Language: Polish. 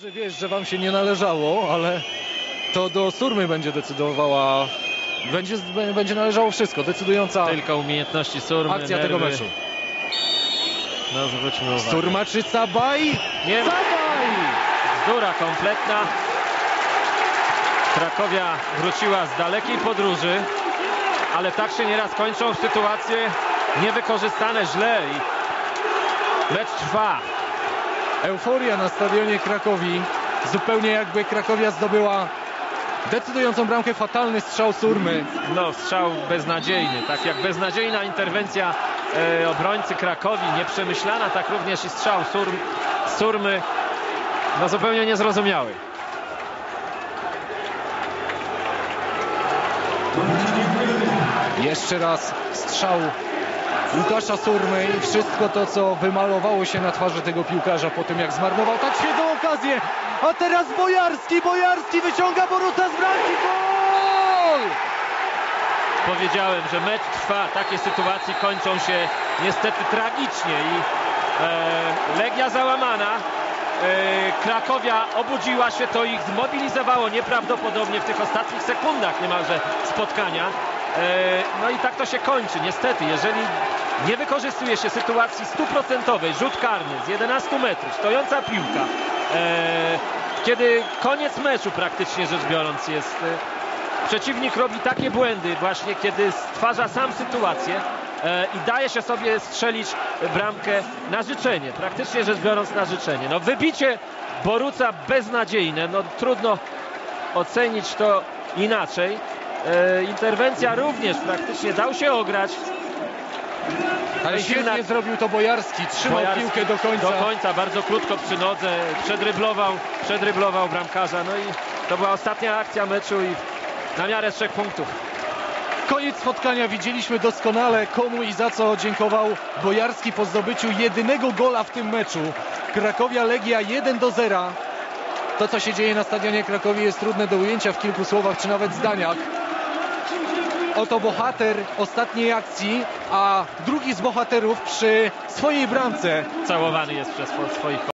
Że wiesz, że wam się nie należało, ale to do Surmy będzie decydowała. Będzie, będzie należało wszystko. Decydująca Tylko umiejętności Surmy, akcja tego nerwy. meczu. No zwróćmy uwagę. Surma czy Sabaj? Nie. Sabaj! Bzdura kompletna. Krakowia wróciła z dalekiej podróży, ale tak się nieraz kończą sytuacje niewykorzystane źle i mecz trwa. Euforia na stadionie Krakowi. Zupełnie jakby Krakowia zdobyła decydującą bramkę. Fatalny strzał Surmy. No, strzał beznadziejny, tak jak beznadziejna interwencja e, obrońcy Krakowi, nieprzemyślana, tak również i strzał Surm, Surmy, no zupełnie niezrozumiały. Jeszcze raz strzał Łukasza Surmy i wszystko to, co wymalowało się na twarzy tego piłkarza po tym, jak zmarnował tak świetną okazję. A teraz Bojarski, Bojarski wyciąga Boruta z bramki. Gol! Powiedziałem, że mecz trwa, takie sytuacje kończą się niestety tragicznie i e, Legia załamana. E, Krakowia obudziła się, to ich zmobilizowało nieprawdopodobnie w tych ostatnich sekundach niemalże spotkania. E, no i tak to się kończy. Niestety, jeżeli nie wykorzystuje się sytuacji stuprocentowej, rzut karny z 11 metrów, stojąca piłka, e, kiedy koniec meczu praktycznie rzecz biorąc jest, e, przeciwnik robi takie błędy właśnie, kiedy stwarza sam sytuację e, i daje się sobie strzelić bramkę na życzenie, praktycznie rzecz biorąc na życzenie. No wybicie Boruca beznadziejne, no trudno ocenić to inaczej. E, interwencja również praktycznie dał się ograć. Ale świetnie silna- zrobił to Bojarski. Trzymał Bojarski piłkę do końca. Do końca, bardzo krótko przy nodze, przedryblował, przedryblował bramkarza. No i to była ostatnia akcja meczu i na miarę trzech punktów. Koniec spotkania widzieliśmy doskonale komu i za co dziękował Bojarski po zdobyciu jedynego gola w tym meczu. Krakowia Legia 1 do 0. To co się dzieje na stadionie Krakowi jest trudne do ujęcia w kilku słowach czy nawet zdaniach. Oto bohater ostatniej akcji, a drugi z bohaterów przy swojej bramce. Całowany jest przez swoich